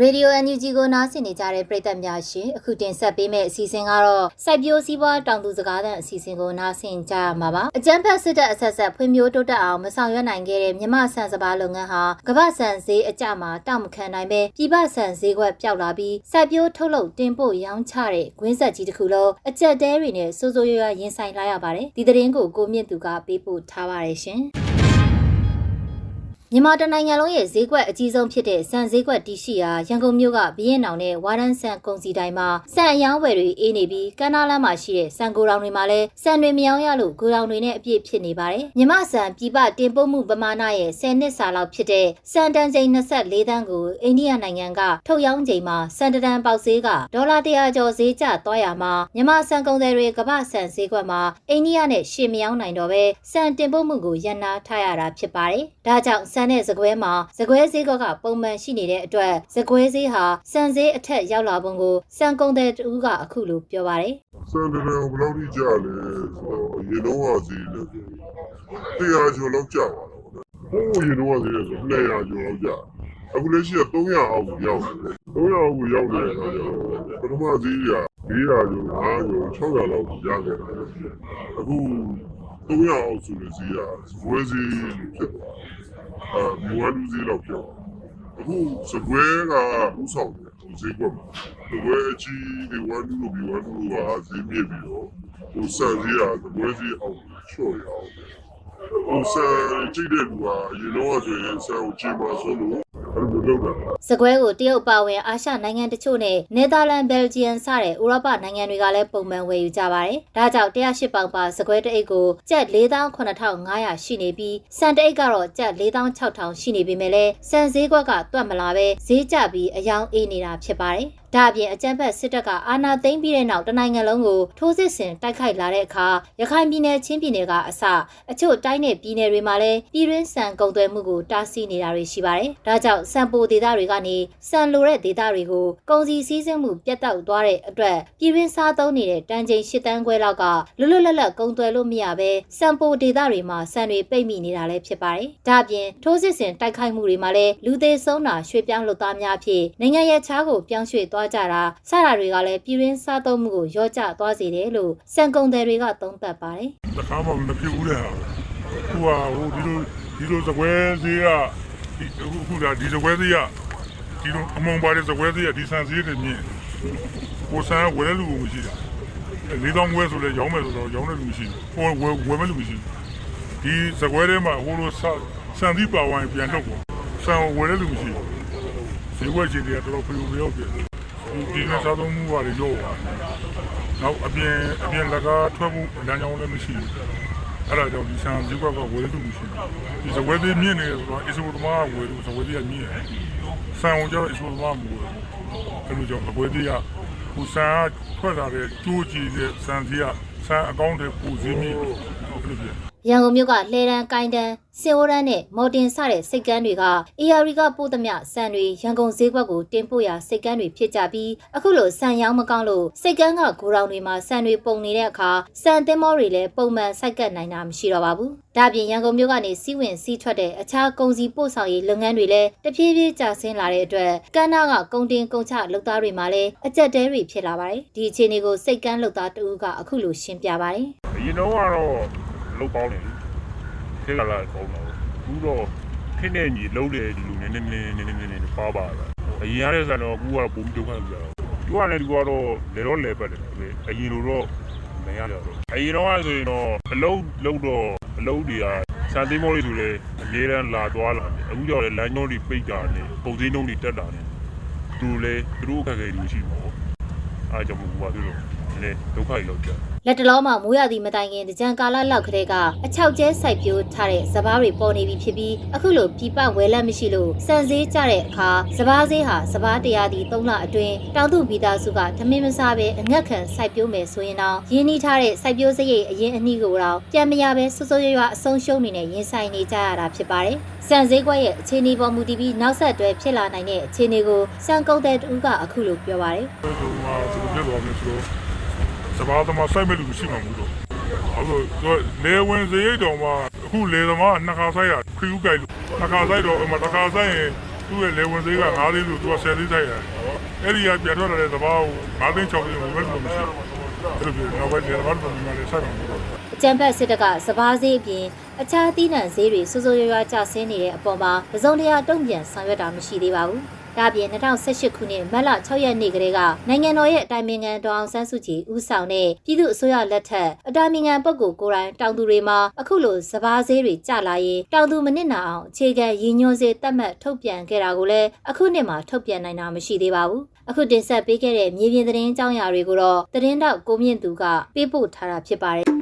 ရေဒီယို NUG ကိုနားဆင်နေကြတဲ့ပရိသတ်များရှင်အခုတင်ဆက်ပေးမယ့်အစီအစဉ်ကတော့စိုက်ပျိုးစည်းပွားတောင်သူစကားသံအစီအစဉ်ကိုနားဆင်ကြရမှာပါအကြံဖက်စစ်တပ်အဆက်ဆက်ဖွံ့ဖြိုးတိုးတက်အောင်မဆောင်ရွက်နိုင်ခဲ့တဲ့မြမဆန်စပါးလုပ်ငန်းဟာကမ္ဘာဆန်ဈေးအကျမှာတောက်မခံနိုင်ပဲပြည်ပဆန်ဈေးကွက်ပျောက်လာပြီးစိုက်ပျိုးထုတ်လုပ်တင်ပို့ရောင်းချတဲ့ဂွင်းဆက်ကြီးတစ်ခုလုံးအကျက်တဲတွေနဲ့စိုးစိုးရွားရွားရင်ဆိုင်လာရပါတယ်ဒီသတင်းကိုကိုမြင့်သူကပေးပို့ထားပါတယ်ရှင် မြန်မာတနိုင်ငံလုံးရဲ့ဈေးကွက်အကြီးဆုံးဖြစ်တဲ့စံဈေးကွက်တရှိရာရန်ကုန်မြို့ကဘီရင်နောင်နဲ့ဝါရန်ဆန်ကုန်စည်တိုင်းမှာစံအယောင်းဝယ်တွေအေးနေပြီးကမ်းနားလမ်းမှာရှိတဲ့စံကိုတောင်တွေမှာလည်းစံတွေမယောင်းရလို့ကိုတောင်တွေနဲ့အပြည့်ဖြစ်နေပါတယ်။မြန်မာစံပြည်ပတင်ပို့မှုပမာဏရဲ့10နှစ်စာလောက်ဖြစ်တဲ့စံတန်ချိန်24တန်းကိုအိန္ဒိယနိုင်ငံကထုတ်ရောင်းချိန်မှာစံတန်ပေါက်ဈေးကဒေါ်လာ100ကျော်ဈေးကျသွားရမှာမြန်မာစံကုန်သည်တွေကမ္ဘာစံဈေးကွက်မှာအိန္ဒိယနဲ့ရှေ့မယောင်းနိုင်တော့ပဲစံတင်ပို့မှုကိုရန်နာထားရတာဖြစ်ပါတယ်။ဒါကြောင့်စံနဲ့စကွဲမှာစကွဲဈေးကပုံမှန်ရှိနေတဲ့အတွက်စကွဲဈေးဟာစံဈေးအထက်ရောက်လာပုံကိုစံကုန်သည်တူကအခုလိုပြောပါတယ်။စံတရံဘယ်လောက်ထိကြာလဲဆိုတော့ရေလုံးဝစီလဲတရားကျော်လောက်ကြာပါတော့ဟိုးရေလုံးဝစီလဲဆို200ကျော်လောက်ကြာအခုလက်ရှိက300အောက်ကိုရောက်တယ်300အောက်ကိုရောက်နေတဲ့အခါကျတော့ပထမစီးက400ကျော်500ကျော်600လောက်ရခဲ့တယ်အခု300အောက်ဆိုတဲ့စီးကဝယ်စီဖြစ်သွား အာမြဝလူစီလောက်ဖြစ်သွားအခုစကွဲကဥဆောင်တယ်ဈေးကွက်မှာစကွဲအကြီးဒီဝမ်လူဘီဝမ်လူကဈေးမြင့်ပြီးတော့ဟိုဆန်ကြီးကစကွဲစီအောင်ချော့ရအောင်ဟိုဆန်ကြည့်တဲ့လူကရေလုံးဝဆိုရင်ဆန်ကိုကြည့်ပါဆိုလို့ အဲ့လိုလုပ်တာစကွဲကိုတရုတ်ပါဝင်အာရှနိုင်ငံတချို့နဲ့နယ်သာလန်ဘယ်လ်ဂျီယံစတဲ့ဥရောပနိုင်ငံတွေကလည်းပုံမှန်ဝယ်ယူကြပါတယ်။ဒါကြောင့်108ပေါင်ပါစကွဲတအိတ်ကိုကျပ်48,500ရှိနေပြီးစံတအိတ်ကတော့ကျပ်46,000ရှိနေပေမဲ့လည်းစံဈေးကွက်ကတွက်မလာပဲဈေးကျပြီးအယောင်အေးနေတာဖြစ်ပါတယ်။ ဒါအပြင်အကြမ်းဖက်စစ်တပ်ကအာဏာသိမ်းပြီးတဲ့နောက်တနိုင်ငံလုံးကိုထိုးစစ်ဆင်တိုက်ခိုက်လာတဲ့အခါရခိုင်ပြည်နယ်ချင်းပြည်နယ်ကအစအချို့တိုင်းနယ်ပြည်နယ်တွေမှာလည်းပြည်တွင်းစံကုန်သွယ်မှုကိုတားဆီးနေတာတွေရှိပါတယ်။ဒါကြောင့်စံပိုဒေသတွေကနေစံလိုတဲ့ဒေသတွေကိုကုန်စည်စည်းစိမ်မှုပြတ်တောက်သွားတဲ့အတွက်ပြည်တွင်းစားသုံးနေတဲ့တန်ချိန်၈တန်းခွဲလောက်ကလွတ်လွတ်လပ်လပ်ကုန်သွယ်လို့မရဘဲစံပိုဒေသတွေမှာစံတွေပိတ်မိနေတာလည်းဖြစ်ပါတယ်။ဒါအပြင်ထိုးစစ်ဆင်တိုက်ခိုက်မှုတွေမှာလည်းလူသေးဆုံးတာရွှေ့ပြောင်းလုပ်သားများဖြစ်နိုင်ငံရဲ့ခြားကိုပြောင်းရွှေ့သွားကြတာစတာတွေကလည်းပြည်တွင်းစားသုံးမှုကိုရော့ကျသွားစေတယ်လို့စံကုန်သည်တွေကသုံးသပ်ပါတယ်။တခါမှမဖြစ်ဘူးတဲ့ဟာဟိုဟာဟိုဒီလိုဒီလိုစကွဲဈေးကဒီအခုခုဒါဒီစကွဲဈေးကဒီလိုအမုံပါတဲ့စကွဲဈေးကဒီဆန်ဈေးတွေမြင့်ကိုဆန်ဝယ်တဲ့လူကမရှိတာလေးတောင်းဝယ်ဆိုလဲရောင်းမယ်ဆိုတော့ရောင်းတဲ့လူမရှိဘူးဟိုဝယ်ဝယ်မဲ့လူမရှိဘူးဒီစကွဲထဲမှာဟိုလိုဆန်ဆန်သီးပါဝိုင်းပြန်တော့ဆန်ဝယ်တဲ့လူမရှိဘူးဈေးဝယ်ချင်တယ်တော်တော်ဖျူဖျောက်ပြတယ် ဒီနေ့စားသုံးမှုပါလေရောနောက်အပြင်အပြင်လကားထွက်မှုလမ်းကြောင်းလည်းမရှိဘူးအဲ့ဒါကြောင့်ဒီဆန်ဈေးကွက်ကဝယ်လို့မရှိဘူးဒီဇဝဲသေးမြင့်နေတယ်ဆိုတော့အစ္စဝသမားကဝယ်လို့ဇဝဲသေးကမြင့်တယ်ဆန်ကိုကျတော့အစ္စဝသမားမဝယ်ဘူးအဲ့လိုကြောင့်အဝဲသေးကဟိုဆန်ကထွက်လာတဲ့ကျိုးကြည့်တဲ့ဆန်ဈေးကဆန်အကောင့်တွေပူဈေးမြင့်တယ်အဲ့လိုပြ ရန်ကုန်မြို့ကလှဲတန်းကိုင်းတန်းစင်ဝရန်းနဲ့မော်တင်စတဲ့စိတ်ကမ်းတွေက AR ကပို့သမျှစံတွေရန်ကုန်ဈေးကွက်ကိုတင်ပို့ရာစိတ်ကမ်းတွေဖြစ်ကြပြီးအခုလိုစံရောင်းမကောင်းလို့စိတ်ကမ်းကဂိုရောင်တွေမှာစံတွေပုံနေတဲ့အခါစံသင်းမောတွေလည်းပုံမှန်စိုက်ကပ်နိုင်တာမရှိတော့ပါဘူး။ဒါပြင်ရန်ကုန်မြို့ကနေစီးဝင်စီးထွက်တဲ့အခြားကုန်စည်ပို့ဆောင်ရေးလုပ်ငန်းတွေလည်းတဖြည်းဖြည်းကျဆင်းလာတဲ့အတွက်ကမ်းနားကကုန်တင်ကုန်ချလုပ်သားတွေမှာလည်းအကျက်တဲတွေဖြစ်လာပါတယ်။ဒီအခြေအနေကိုစိတ်ကမ်းလုပ်သားတဦးကအခုလိုရှင်းပြပါတယ်။အရင်တော့ကတော့ လုတ်ပေါင်းတယ်ခေလာလာကောင်းတော့ဘူးတော့ခင်းနေကြီးလုံးတယ်ဒီလိုနည်းနည်းနည်းနည်းနည်းနည်းနည်းပါပါလာအရင်ရတဲ့ဆန်တော့ကူကပုံဒုက္ခကြတော့သူကလည်းဒီကတော့လေတော့လေပတ်တယ်အရင်လိုတော့မရကြတော့အရင်တော့ဆိုရင်တော့အလုံးလုံးတော့အလုံးတွေကစံသိမောလေးဆိုလေအများရန်လာသွားလာတယ်အခုကြောင့်လေလမ်းကြောင်းတွေပိတ်တာနဲ့ပုံစံနှုံးတွေတက်တာနဲ့သူလေသူတို့အခက်အခဲတွေရှိမှာပေါ့အားကြောင့်ဘူးပါသူ တို့လေဒုက္ခတွေလောက်ကြလက်တလုံးမှာမိုးရသည့်မတိုင်ခင်တကြံကာလလောက်ကလေးကအချောက်ကျဲစိုက်ပျိုးထားတဲ့စပားတွေပေါ်နေပြီဖြစ်ပြီးအခုလိုပြပဝဲလက်မရှိလို့စံစည်းကြတဲ့အခါစပားစည်းဟာစပားတရားသည့်၃လအတွင်းတောင်သူမိသားစုကထမင်းမစားပဲအငက်ခံစိုက်ပျိုးမယ်ဆိုရင်တော့ရင်းနှီးထားတဲ့စိုက်ပျိုးစရိတ်အရင်အနည်းကိုတော့ပြန်မရပဲစိုးစိုးရွားရွားအဆုံးရှုံးနေနဲ့ရင်ဆိုင်နေကြရတာဖြစ်ပါတယ်စံစည်းကွက်ရဲ့အခြေအနေပေါ်မူတည်ပြီးနောက်ဆက်တွဲဖြစ်လာနိုင်တဲ့အခြေအနေကိုစံကုန်တဲ့တူကအခုလိုပြောပါတယ်ဆိုတော့သူပြတော့မယ်ဆိုတော့ စဘာသမားဆိုင်မဲ့လူရှိမှာမဟုတ်တော့အဲ့လိုလေဝင်စရိတ်တော်မှာအခုလေသမားနှစ်ခါဆိုင်ရခရီးကြိုက်လို့နှစ်ခါဆိုင်တော့အမတစ်ခါဆိုင်ရင်သူ့ရဲ့လေဝင်သေးက9လေးလို့သူက10လေးတိုက်ရတယ်အဲ့ဒီကပြန်ထွက်လာတဲ့သဘာဝ9သိန်း6သိန်းကိုဘယ်လိုမရှိအဲ့လိုပြောတော့ဘယ်လေဘာလို့ဒီမှာလဲဆက်ပါဘူးအကြံဖက်စစ်တပ်ကစဘာဈေးအပြင်အခြားသီးနှံဈေးတွေစိုးစိုးရွားရွားကျဆင်းနေတဲ့အပေါ်မှာပစုံတရာတုံ့ပြန်ဆောင်ရွက်တာမရှိသေးပါဘူး။ ဒါ့အပြင်2018ခုနှစ်မတ်လ6ရက်နေ့ကလေးကနိုင်ငံတော်ရဲ့အတိုင်ပင်ခံဒေါအောင်ဆန်းစုကြည်ဦးဆောင်တဲ့ပြည်သူ့အစိုးရလက်ထက်အတိုင်ပင်ခံပုဂ္ဂိုလ်ကိုယ်တိုင်တောင်သူတွေမှာအခုလိုစဘာဈေးတွေကျလာရင်တောင်သူမနစ်နာအောင်အခြေခံရည်ညွှန်းစေတတ်မှတ်ထုတ်ပြန်ခဲ့တာကိုလည်းအခုနှစ်မှာထုတ်ပြန်နိုင်တာမရှိသေးပါဘူး။အခုတင်ဆက်ပေးခဲ့တဲ့မြေပြင်သတင်းအကြောင်းအရာတွေကိုတော့သတင်းတောက်ကိုမြင့်သူကပေးပို့ထားတာဖြစ်ပါတယ်